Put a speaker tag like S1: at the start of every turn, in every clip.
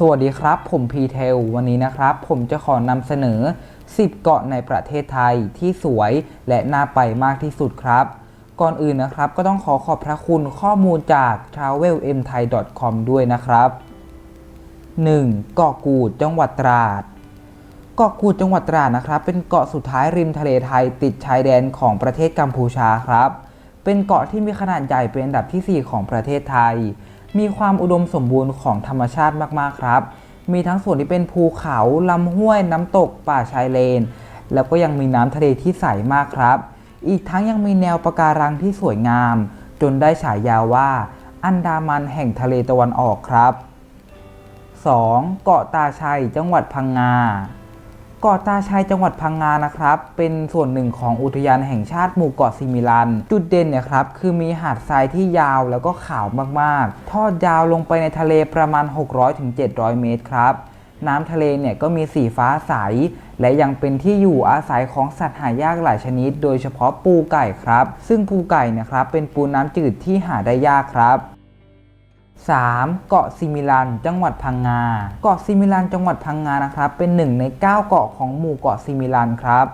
S1: สวัสดีครับ ผมพีเทลวันนี้นะครับ ผมจะขอนำเสนอ 10 เกาะในประเทศไทยที่สวยและน่าไปมากที่สุดครับ ก่อนอื่นนะครับก็ต้องขอขอบพระคุณข้อมูลจาก travelmthai.com ด้วยนะครับ 1. เกาะกูดจังหวัดตราด เกาะกูดจังหวัดตราดนะครับ เป็นเกาะสุดท้ายริมทะเลไทยติดชายแดนของประเทศกัมพูชาครับ เป็นเกาะที่มีขนาดใหญ่เป็นอันดับที่ 4 ของประเทศไทย มีความอุดมสมบูรณ์ของธรรมชาติมากๆครับ มีทั้งส่วนที่เป็นภูเขาลำห้วยน้ำตกป่าชายเลน แล้วก็ยังมีน้ำทะเลที่ใสมากครับ อีกทั้งยังมีแนวปะการังที่สวยงาม จนได้ฉายาว่า อันดามันแห่งทะเลตะวันออกครับ 2. เกาะตาชัยจังหวัดพังงา กาะตาชัยจังหวัดพังงานะครับ เป็นส่วนหนึ่งของอุทยานแห่งชาติหมู่เกาะซิมิลัน จุดเด่นเนี่ยครับคือมีหาดทรายที่ยาวแล้วก็ขาวมากๆ ทอดยาวลงไปในทะเลประมาณ 600-700 เมตรครับ น้ำทะเลเนี่ยก็มีสีฟ้าใส และยังเป็นที่อยู่อาศัยของสัตว์หายากหลายชนิด โดยเฉพาะปูไก่ครับ ซึ่งปูไก่เนะครับเป็นปูน้ำจืดที่หาได้ยากครับ 3. เกาะซิมิลัน จังหวัดพังงา เกาะซิมิลันจังหวัดพังงานะครับ เป็นหนึ่งใน 9 เกาะของหมู่เกาะซิมิลันครับ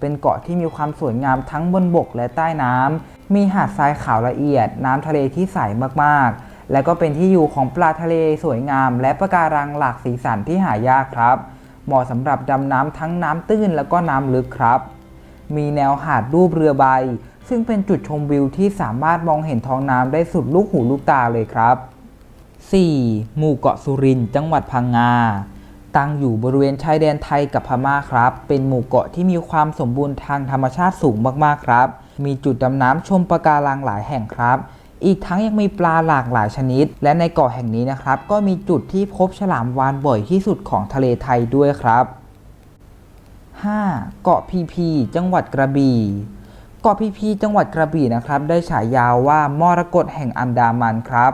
S1: เป็นเกาะที่มีความสวยงามทั้งบนบกและใต้น้ำมีหาดทรายขาวละเอียด น้ำทะเลที่ใสมากๆ และก็เป็นที่อยู่ของปลาทะเลสวยงาม และปะการังหลากสีสันที่หายากครับ เหมาะสำหรับดำน้ำทั้งน้ำตื้นแล้วก็น้ำลึกครับ มีแนวหาดรูปเรือใบ ซึ่งเป็นจุดชมวิวที่สามารถมองเห็นท้องน้ำได้สุดลูกหูลูกตาเลยครับ 4. หมู่เกาะสุรินทร์จังหวัดพังงา ตั้งอยู่บริเวณชายแดนไทยกับพม่าครับ เป็นหมู่เกาะที่มีความสมบูรณ์ทางธรรมชาติสูงมากๆครับ มีจุดดำน้ำชมปะการังหลายแห่งครับ อีกทั้งยังมีปลาหลากหลายชนิด และในเกาะแห่งนี้นะครับ ก็มีจุดที่พบฉลามวาฬบ่อยที่สุดของทะเลไทยด้วยครับ 5. เกาะพีพี จังหวัดกระบี่ กาะพีพีจังหวัดกระบี่นะครับได้ฉายาว่ามรกตแห่งอันดามันครับ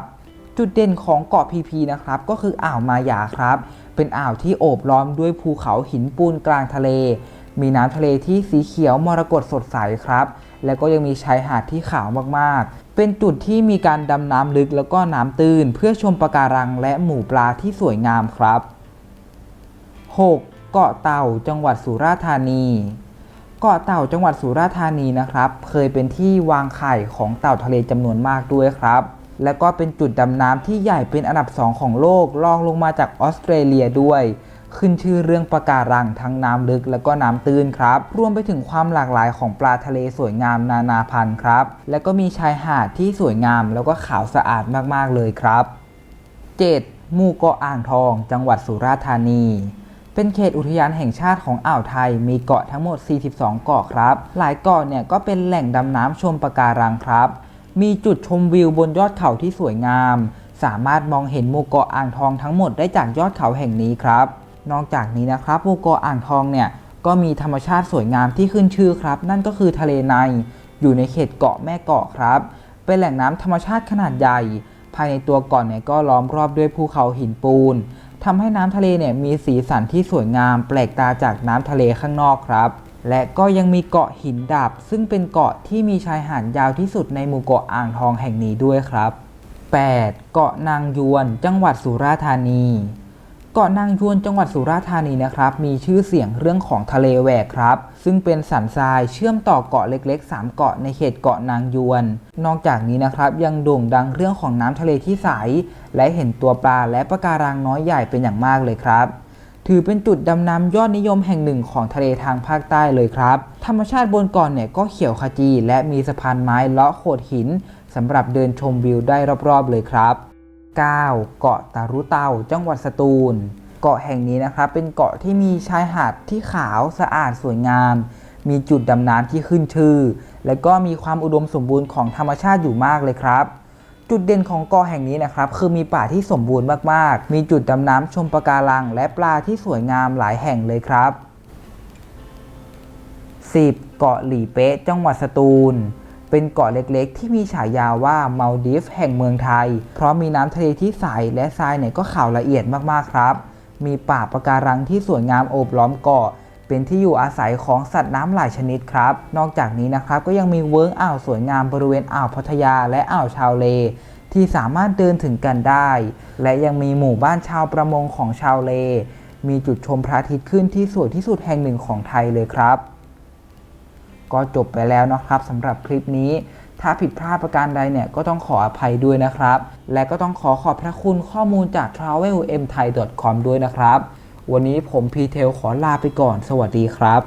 S1: จุดเด่นของเกาะพีพีนะครับก็คืออ่าวมายาครับ เป็นอ่าวที่โอบล้อมด้วยภูเขาหินปูนกลางทะเล มีน้ำทะเลที่สีเขียวมรกตสดใสครับ แล้วก็ยังมีชายหาดที่ขาวมากๆ เป็นจุดที่มีการดำน้ำลึกแล้วก็น้ำตื้น เพื่อชมปะการังและหมู่ปลาที่สวยงามครับ 6. เกาะเต่าจังหวัดสุราษฎร์ธานี เกาะเต่าจังหวัดสุราษฎร์ธานีนะครับ เคยเป็นที่วางไข่ของเต่าทะเลจำนวนมากด้วยครับ และก็เป็นจุดดำน้ำที่ใหญ่เป็นอันดับสองของโลกรองลงมาจากออสเตรเลียด้วย ขึ้นชื่อเรื่องปะการังทั้งน้ำลึกและก็น้ำตื้นครับ รวมไปถึงความหลากหลายของปลาทะเลสวยงามนานาพันธุ์ครับ และก็มีชายหาดที่สวยงามแล้วก็ขาวสะอาดมากๆเลยครับ 7. หมู่เกาะอ่างทอง จังหวัดสุราษฎร์ธานี เป็นเขตอุทยานแห่งชาติของอ่าวไทย มีเกาะทั้งหมด 42 เกาะครับ หลายเกาะเนี่ยก็เป็นแหล่งดำน้ำชมปะการังครับ มีจุดชมวิวบนยอดเขาที่สวยงาม สามารถมองเห็นหมู่เกาะอ่างทองทั้งหมดได้จากยอดเขาแห่งนี้ครับ นอกจากนี้นะครับหมู่เกาะอ่างทองเนี่ยก็มีธรรมชาติสวยงามที่ขึ้นชื่อครับ นั่นก็คือทะเลใน อยู่ในเขตเกาะแม่เกาะครับ เป็นแหล่งน้ำธรรมชาติขนาดใหญ่ ภายในตัวเกาะเนี่ยก็ล้อมรอบด้วยภูเขาหินปูน ทำให้น้ำทะเลเนี่ยมีสีสันที่สวยงาม แปลกตาจากน้ำทะเลข้างนอกครับ และก็ยังมีเกาะหินดับซึ่งเป็นเกาะที่มีชายหาดยาวที่สุดในหมู่เกาะอ่างทองแห่งนี้ด้วยครับ 8. เกาะนางยวน จังหวัดสุราษฎร์ธานี เกาะนางยวนจังหวัดสุราษฎร์ธานีนะครับ มีชื่อเสียงเรื่องของทะเลแหวกครับ ซึ่งเป็นสันทรายเชื่อมต่อเกาะเล็กๆ 3 เกาะในเขตเกาะนางยวน นอกจากนี้นะครับยังโด่งดังเรื่องของน้ำทะเลที่ใส และเห็นตัวปลาและปะการังน้อยใหญ่เป็นอย่างมากเลยครับ ถือเป็นจุดดำน้ำยอดนิยมแห่งหนึ่งของทะเลทางภาคใต้เลยครับ ธรรมชาติบนเกาะเนี่ยก็เขียวขจี และมีสะพานไม้เลาะโขดหินสำหรับเดินชมวิวได้รอบๆเลยครับ 9. เกาะตารุเตาจังหวัดสตูล เกาะแห่งนี้นะครับเป็นเกาะที่มีชายหาดที่ขาวสะอาดสวยงาม มีจุดดำน้ำที่ขึ้นชื่อ และก็มีความอุดมสมบูรณ์ของธรรมชาติอยู่มากเลยครับ จุดเด่นของเกาะแห่งนี้นะครับคือมีป่าที่สมบูรณ์มากๆ มีจุดดำน้ำชมปะการัง และปลาที่สวยงามหลายแห่งเลยครับ 10. เกาะหลีเป๊ะจังหวัดสตูล เป็นเกาะเล็กๆ ที่มีฉายาว่ามาลดีฟแห่งเมืองไทย เพราะมีน้ำทะเลที่ใสและทรายเนี่ยก็ขาวละเอียดมากๆครับ มีป่าปะการังที่สวยงามโอบล้อมเกาะ เป็นที่อยู่อาศัยของสัตว์น้ำหลายชนิดครับ นอกจากนี้นะครับก็ยังมีเวิร์กอ่าวสวยงามบริเวณอ่าวพัทยาและอ่าวชาวเล ที่สามารถเดินถึงกันได้ และยังมีหมู่บ้านชาวประมงของชาวเล มีจุดชมพระอาทิตย์ขึ้นที่สวยที่สุดแห่งหนึ่งของไทยเลยครับ ก็จบไปแล้วนะครับสำหรับคลิปนี้ ถ้าผิดพลาดประการใดเนี่ยก็ต้องขออภัยด้วยนะครับ และก็ต้องขอขอบพระคุณข้อมูลจาก travelmthai.com ด้วยนะครับ วันนี้ผมพีเทลขอลาไปก่อน สวัสดีครับ